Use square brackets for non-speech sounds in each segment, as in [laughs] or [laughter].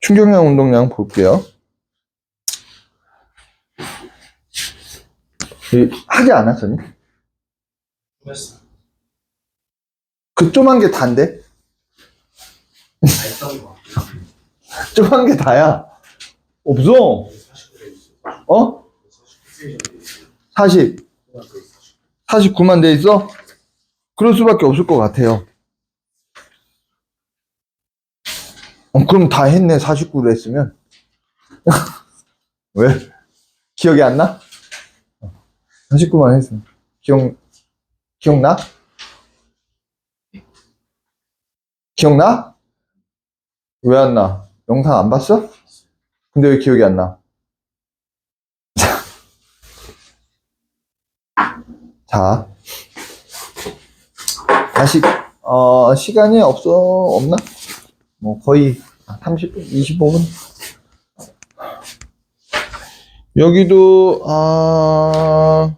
충격량 운동량 볼게요. 이, 하지 않았었니? 그 조만 게 단데? 다 했던 거. 조만 게 다야. 없어. 49대 있어. 어? 49세 정도 있어. 40, 초등학교 49. 49만 돼 있어? 그럴 수밖에 없을 것 같아요. 어, 그럼 다 했네, 49를 했으면. [laughs] 왜? 기억이 안 나? 49만 했어. 기억, 기억나? 기억나? 왜 안 나? 영상 안 봤어? 근데 왜 기억이 안 나? [laughs] 자. 다시, 어, 시간이 없어, 없나? 뭐, 거의 30분, 25분? 여기도, 아,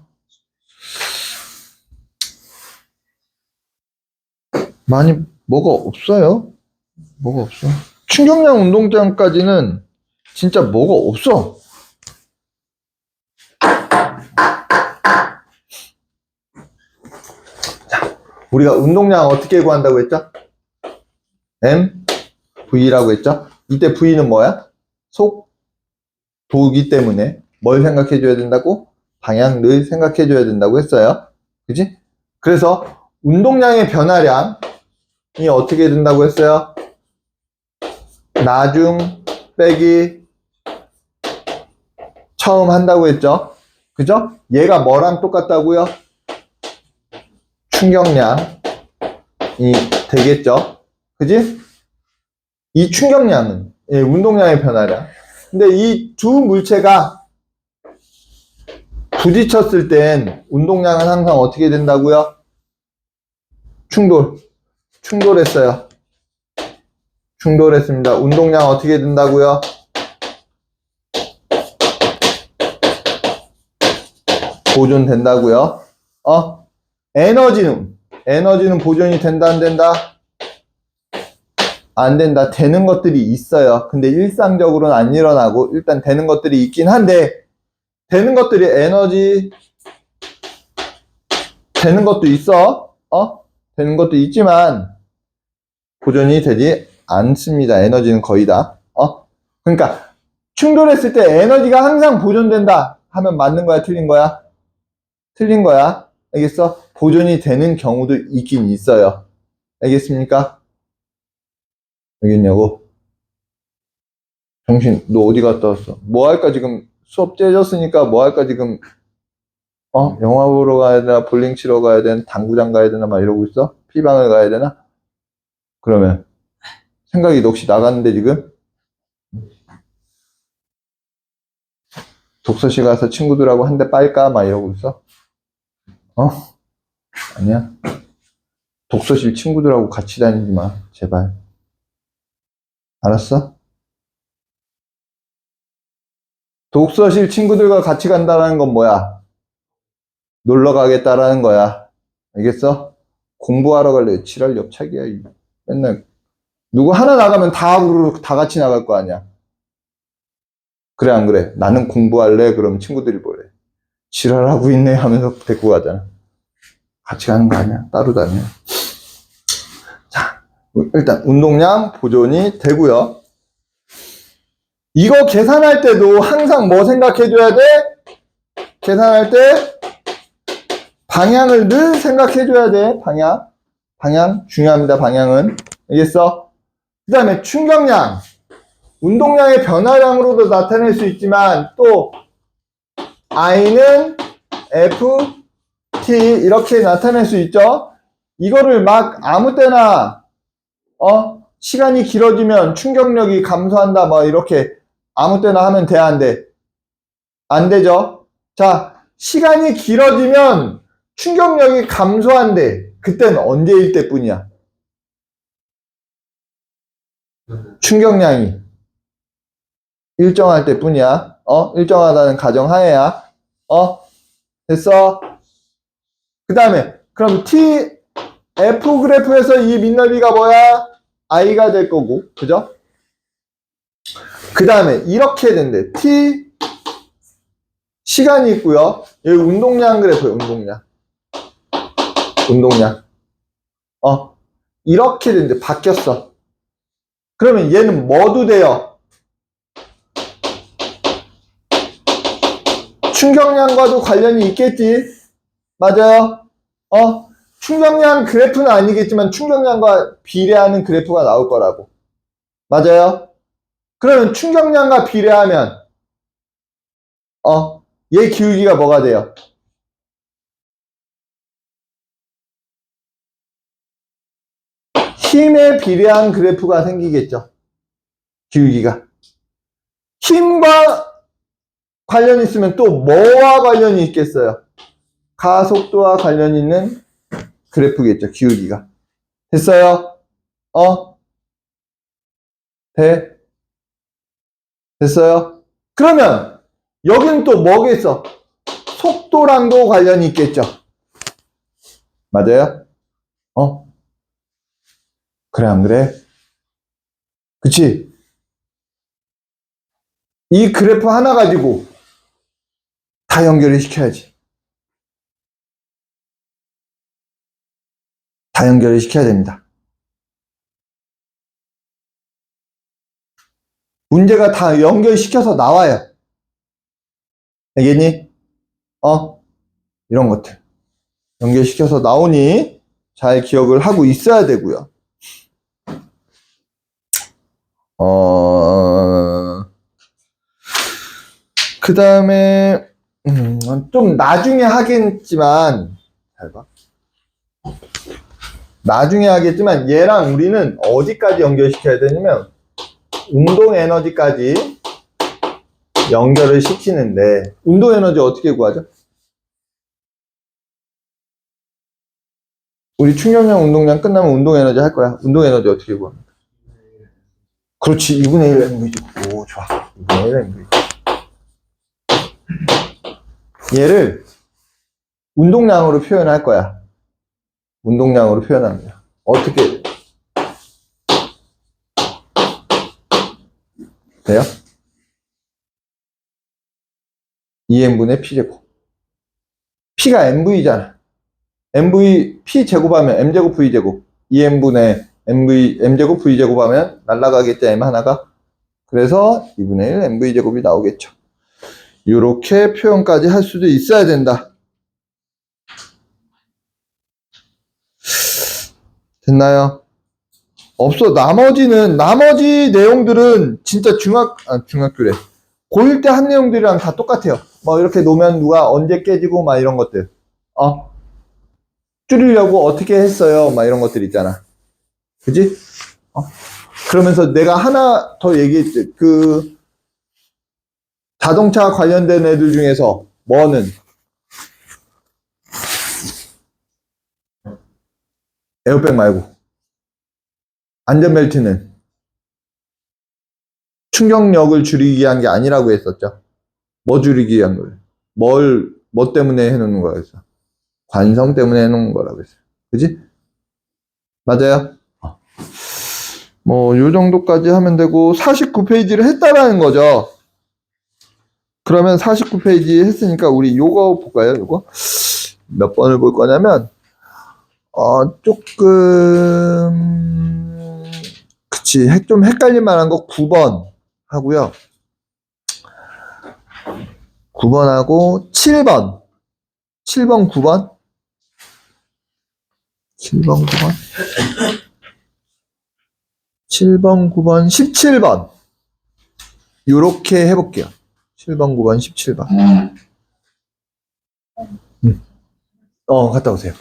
많이, 뭐가 없어요. 뭐가 없어. 충격량 운동장까지는 진짜 뭐가 없어. 우리가 운동량 어떻게 구한다고 했죠? M, V라고 했죠? 이때 V는 뭐야? 속, 도기 때문에 뭘 생각해 줘야 된다고? 방향을 생각해 줘야 된다고 했어요. 그지? 그래서 운동량의 변화량이 어떻게 된다고 했어요? 나중 빼기 처음 한다고 했죠? 그죠? 얘가 뭐랑 똑같다고요? 충격량이 되겠죠. 그지? 이 충격량은 예, 운동량의 변화량. 근데 이 두 물체가 부딪혔을 땐 운동량은 항상 어떻게 된다고요? 충돌. 충돌했어요. 충돌했습니다. 운동량 어떻게 된다고요? 보존된다고요. 어? 에너지는 에너지는 보존이 된다 안 된다? 안 된다. 되는 것들이 있어요. 근데 일상적으로는 안 일어나고 일단 되는 것들이 있긴 한데 되는 것들이 에너지 되는 것도 있어. 어? 되는 것도 있지만 보존이 되지 않습니다. 에너지는 거의 다. 어? 그러니까 충돌했을 때 에너지가 항상 보존된다 하면 맞는 거야, 틀린 거야? 틀린 거야. 알겠어? 보존이 되는 경우도 있긴 있어요. 알겠습니까? 알겠냐고? 정신, 너 어디 갔다 왔어? 뭐 할까 지금 수업 째졌으니까 뭐 할까 지금 어? 영화 보러 가야 되나? 볼링 치러 가야 되나? 당구장 가야 되나? 막 이러고 있어? 피방을 가야 되나? 그러면 생각이 넋이 나갔는데 지금? 독서실 가서 친구들하고 한 대 빨까? 막 이러고 있어? 어? 아니야. 독서실 친구들하고 같이 다니지 마. 제발. 알았어? 독서실 친구들과 같이 간다는 건 뭐야? 놀러 가겠다라는 거야. 알겠어? 공부하러 갈래. 지랄 옆차기야. 이. 맨날. 누구 하나 나가면 다, 하고 다 같이 나갈 거 아니야. 그래, 안 그래? 나는 공부할래. 그럼 친구들이 뭐래? 지랄하고 있네 하면서 데리고 가잖아. 같이 가는 거 아니야. 따로 다녀. 자, 일단 운동량 보존이 되고요. 이거 계산할 때도 항상 뭐 생각해 줘야 돼? 계산할 때 방향을 늘 생각해 줘야 돼. 방향. 방향 중요합니다. 방향은. 알겠어? 그 다음에 충격량. 운동량의 변화량으로도 나타낼 수 있지만 또 I는 F, T 이렇게 나타낼 수 있죠. 이거를 막 아무 때나 어 시간이 길어지면 충격력이 감소한다 뭐 이렇게 아무 때나 하면 돼 안 돼? 안 되죠. 자 시간이 길어지면 충격력이 감소한대. 그땐 언제일 때뿐이야? 충격량이 일정할 때뿐이야. 어 일정하다는 가정하에야. 어 됐어? 그 다음에 그럼 T F 그래프에서 이 민너비가 뭐야? I가 될 거고 그죠? 그 다음에 이렇게 된대. T 시간이 있고요. 여기 운동량 그래프요. 운동량. 운동량. 어 이렇게 된대. 바뀌었어. 그러면 얘는 뭐도 돼요? 충격량과도 관련이 있겠지. 맞아요. 어 충격량 그래프는 아니겠지만 충격량과 비례하는 그래프가 나올 거라고. 맞아요? 그러면 충격량과 비례하면 어, 얘 기울기가 뭐가 돼요? 힘에 비례한 그래프가 생기겠죠. 기울기가. 힘과 관련이 있으면 또 뭐와 관련이 있겠어요? 가속도와 관련 있는 그래프겠죠. 기울기가. 됐어요? 어? 돼? 됐어요? 그러면 여기는 또 뭐겠어? 속도랑도 관련이 있겠죠. 맞아요? 어? 그래 안 그래? 그치? 이 그래프 하나 가지고 다 연결을 시켜야지. 다 연결을 시켜야 됩니다. 문제가 다 연결시켜서 나와요. 알겠니? 어? 이런 것들. 연결시켜서 나오니 잘 기억을 하고 있어야 되고요. 어, 그 다음에, 음, 좀 나중에 하겠지만, 잘 봐. 나중에 하겠지만, 얘랑 우리는 어디까지 연결시켜야 되냐면, 운동 에너지까지 연결을 시키는데 운동 에너지 어떻게 구하죠? 우리 충격량 운동량 끝나면 운동 에너지 할 거야. 운동 에너지 어떻게 구합니까? 그렇지. 2분의 1 mv지. 오, 좋아. 2분의 1 mv. 얘를 운동량으로 표현할 거야. 운동량으로 표현합니다. 어떻게 돼요? 2n분의 p제곱. p가 mv잖아. mv, p 제곱하면 m제곱 v제곱. 2n분의 mv, m제곱 v제곱 하면 날라가겠죠, m 하나가. 그래서 2분의 1 mv제곱이 나오겠죠. 이렇게 표현까지 할 수도 있어야 된다. 됐나요? 없어. 나머지는, 나머지 내용들은 진짜 중학, 아, 중학교래. 고1 때 한 내용들이랑 다 똑같아요. 뭐 이렇게 놓으면 누가 언제 깨지고 막 이런 것들. 어? 줄이려고 어떻게 했어요? 막 이런 것들 있잖아. 그지? 어? 그러면서 내가 하나 더 얘기했지. 그, 자동차 관련된 애들 중에서 뭐는 에어백 말고 안전벨트는 충격력을 줄이기 위한 게 아니라고 했었죠. 뭐 줄이기 위한 거예요? 뭘, 뭐 때문에 해놓는 거였어? 관성 때문에 해놓은 거라고 했어요. 그지? 맞아요? 어. 뭐, 요 정도까지 하면 되고, 49페이지를 했다라는 거죠. 그러면 49페이지 했으니까, 우리 요거 볼까요? 요거? 몇 번을 볼 거냐면, 어, 조금, 그치, 헷- 좀 헷갈릴 만한 거 9번 하고요. 9번하고 7번. 7번, 9번. 7번, 9번. 7번, 9번, 17번. 요렇게 해볼게요. 7번, 9번, 17번. 음. 어, 갔다 오세요.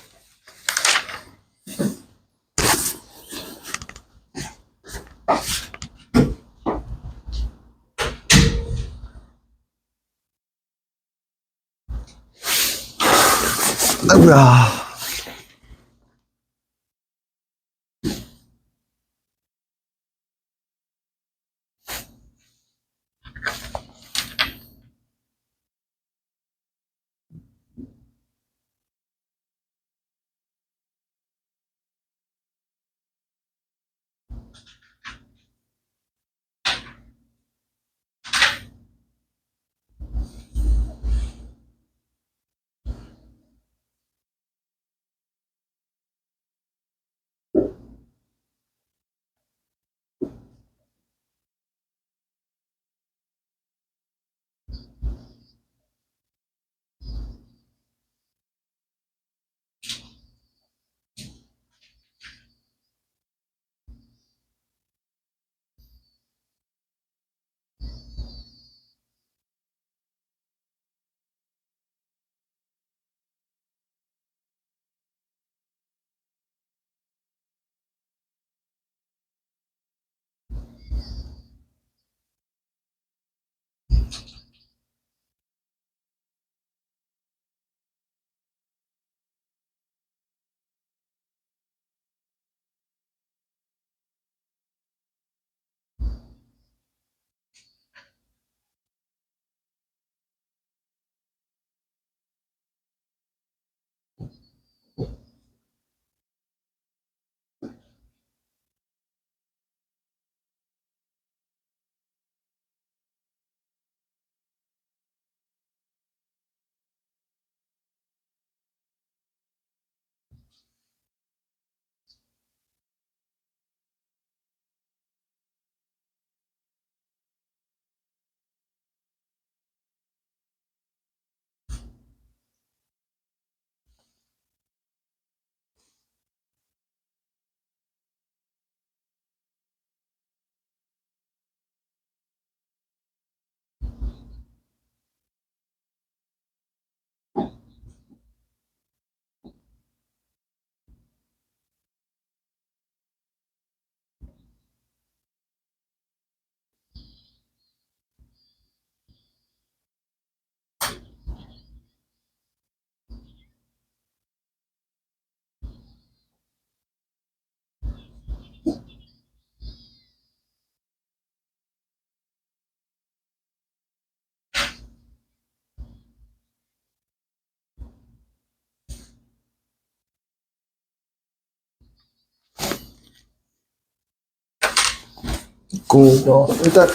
있고, 어, 일단,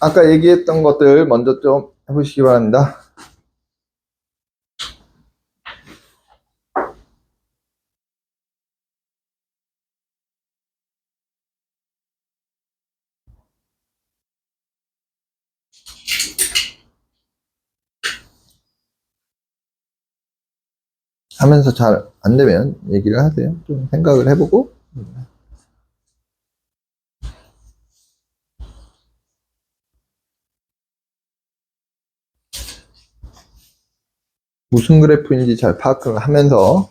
아까 얘기했던 것들 먼저 좀 해보시기 바랍니다. 하면서 잘 안 되면 얘기를 하세요. 좀 생각을 해보고. 무슨 그래프인지 잘 파악을 하면서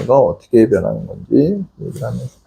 얘가 어떻게 변하는 건지 얘기를 하면서.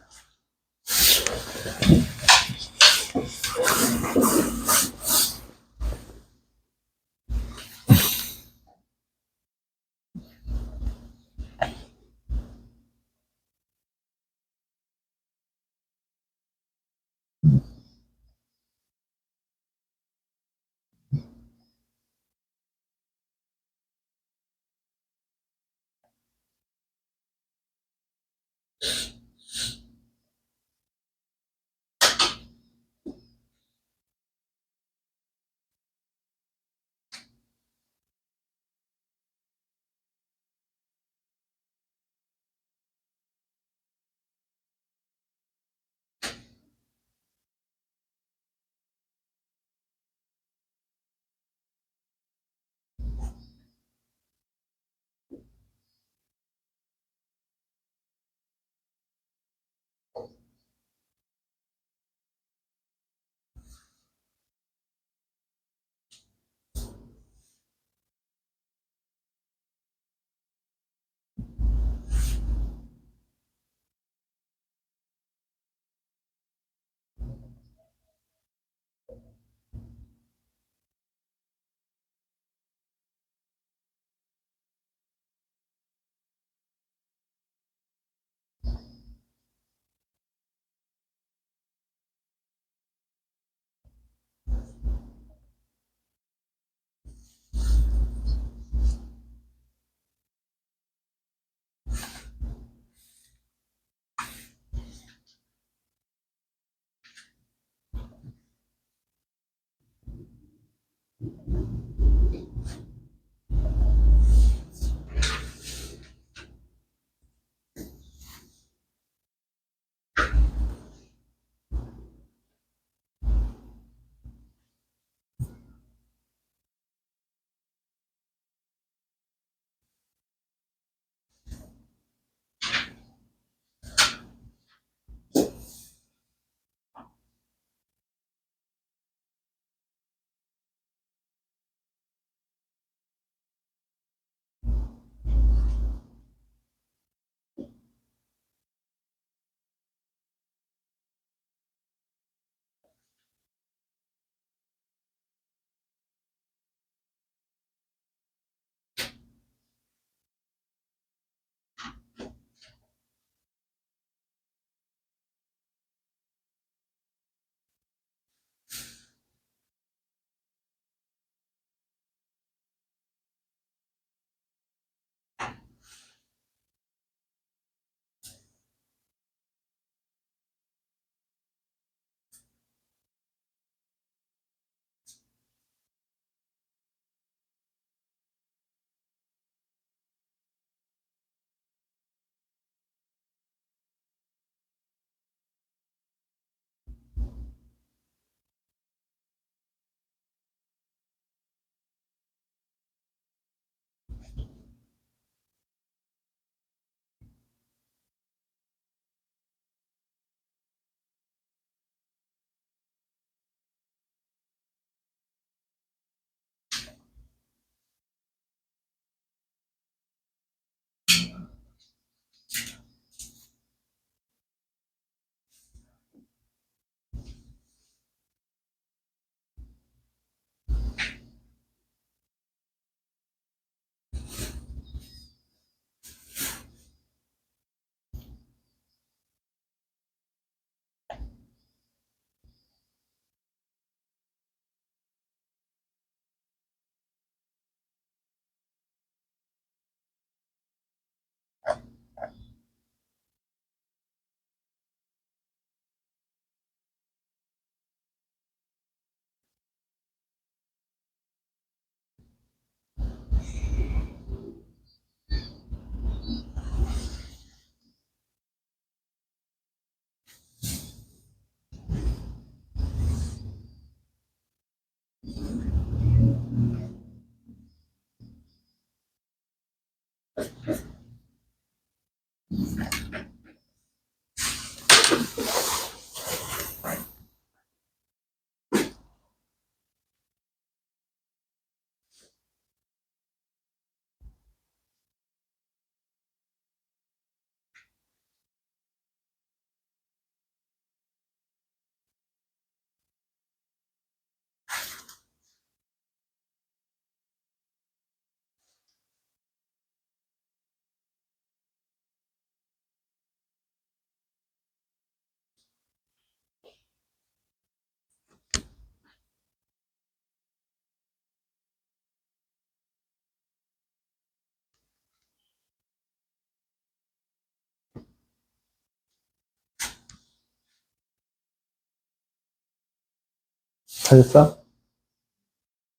찾았어?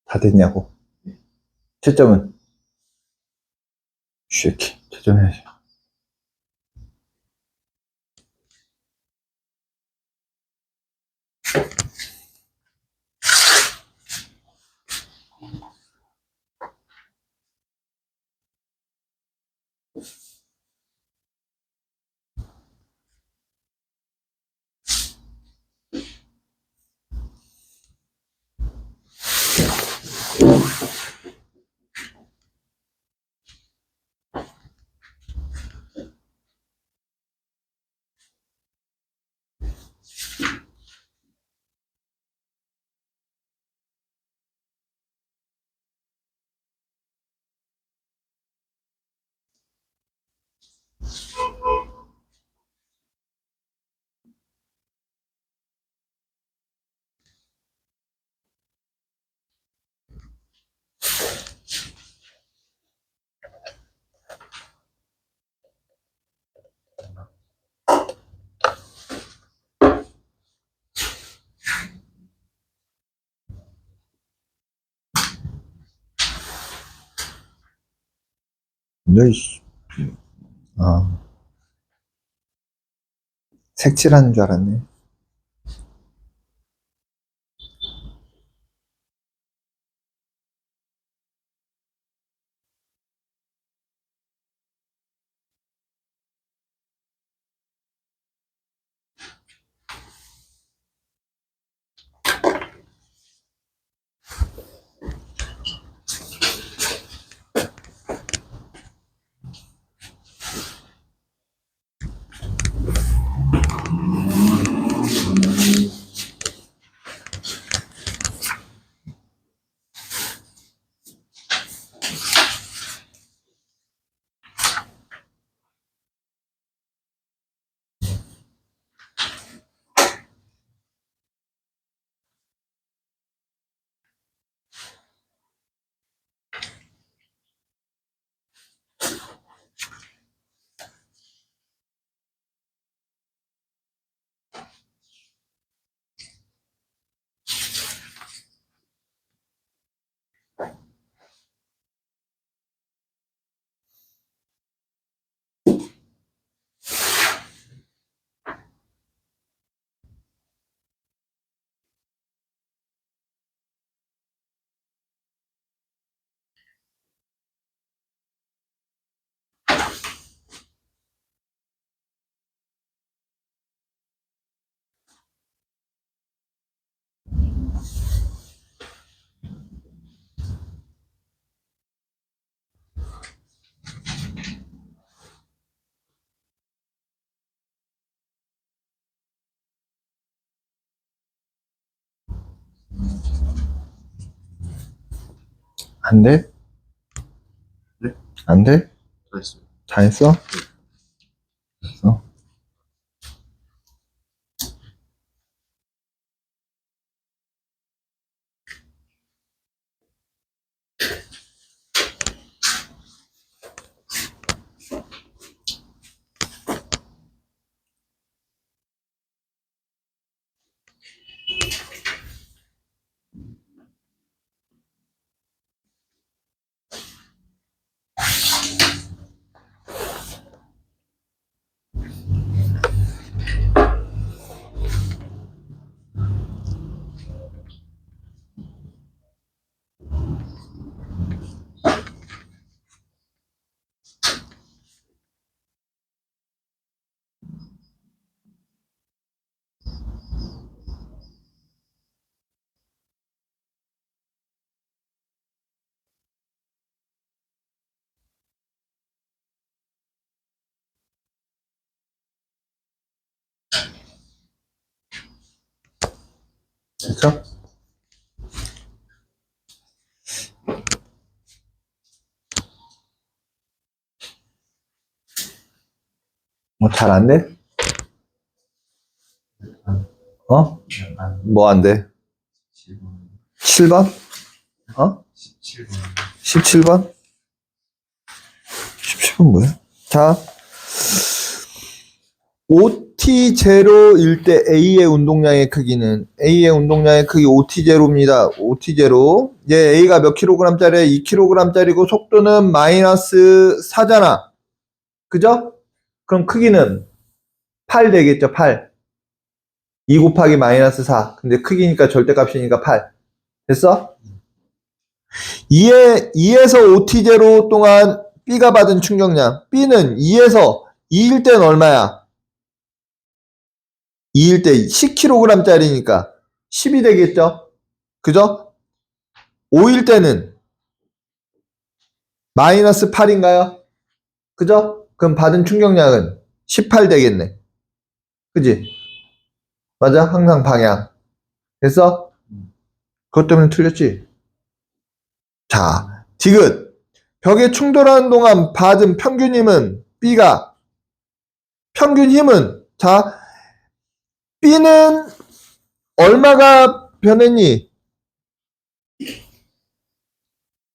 다 됐냐고. 채점은? 쉐키. 채점해야지. 너, 이씨. 아. 색칠하는 줄 알았네. 안 돼? 네? 안 돼? 다 했습니다. 다 했어? 됐어. 됐어? 뭐잘 안 돼? 어? 뭐 안 돼? 7번? 어? 17번. 17번? 17번 뭐야? 자, OT OT0일 때 A의 운동량의 크기는 A의 운동량의 크기 OT0입니다. OT0. 얘 A가 몇 킬로그램짜리야? 2킬로그램짜리고 속도는 마이너스 4잖아. 그죠? 그럼 크기는 8 되겠죠, 8. 2 곱하기 마이너스 4. 근데 크기니까 절대값이니까 8. 됐어? 2에, 2에서 OT0 동안 B가 받은 충격량. B는 2에서 2일 땐 얼마야? 2일 때 10kg짜리니까 10이 되겠죠? 그죠? 5일 때는 마이너스 8인가요? 그죠? 그럼 받은 충격량은 18 되겠네. 그지? 맞아? 항상 방향. 됐어? 그것 때문에 틀렸지? 자, 디귿. 벽에 충돌하는 동안 받은 평균 힘은 B가 평균 힘은 자 B는 얼마가 변했니?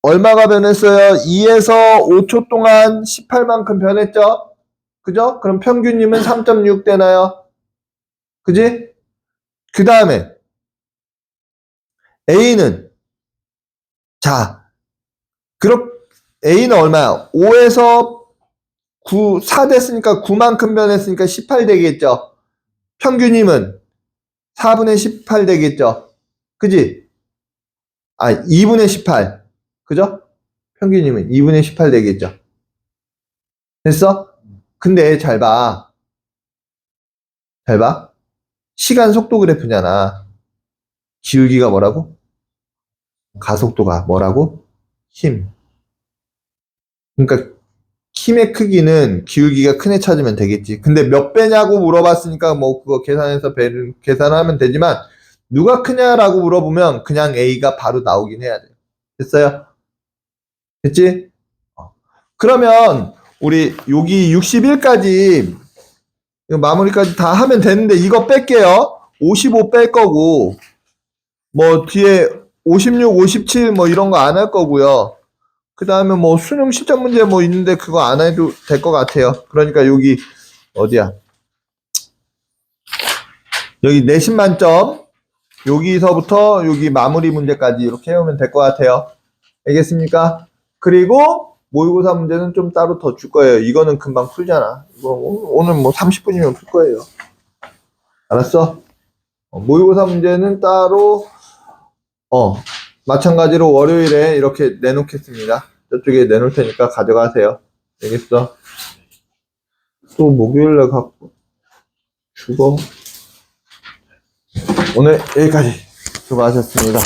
얼마가 변했어요? 2에서 5초 동안 18만큼 변했죠? 그죠? 그럼 평균 힘은 3.6 되나요? 그지? 그 다음에 A는 자, 그렇 A는 얼마야? 5에서 9, 4 됐으니까 9만큼 변했으니까 18 되겠죠? 평균 힘은 4분의 18 되겠죠? 그지? 아, 2분의 18. 그죠? 평균 힘은 2분의 18 되겠죠? 됐어? 근데 잘 봐. 잘 봐. 시간 속도 그래프잖아. 기울기가 뭐라고? 가속도가 뭐라고? 힘. 그러니까 힘의 크기는 기울기가 큰 애 찾으면 되겠지. 근데 몇 배냐고 물어봤으니까 뭐 그거 계산해서 배를 계산하면 되지만 누가 크냐라고 물어보면 그냥 A가 바로 나오긴 해야 돼요. 됐어요? 됐지? 어. 그러면 우리 여기 61까지 마무리까지 다 하면 되는데 이거 뺄게요. 55 뺄 거고 뭐 뒤에 56, 57 뭐 이런 거 안 할 거고요. 그 다음에 뭐 수능 시점 문제 뭐 있는데 그거 안 해도 될 것 같아요. 그러니까 여기 어디야? 여기 내신 만점 여기서부터 여기 마무리 문제까지 이렇게 해오면 될 것 같아요. 알겠습니까? 그리고 모의고사 문제는 좀 따로 더 줄 거예요. 이거는 금방 풀잖아. 이거 오늘 뭐 30분이면 풀 거예요. 알았어? 어, 모의고사 문제는 따로 어 마찬가지로 월요일에 이렇게 내놓겠습니다. 저쪽에 내놓을 테니까 가져가세요. 알겠어? 또 목요일날 갖고 죽어. 오늘 여기까지 수고하셨습니다.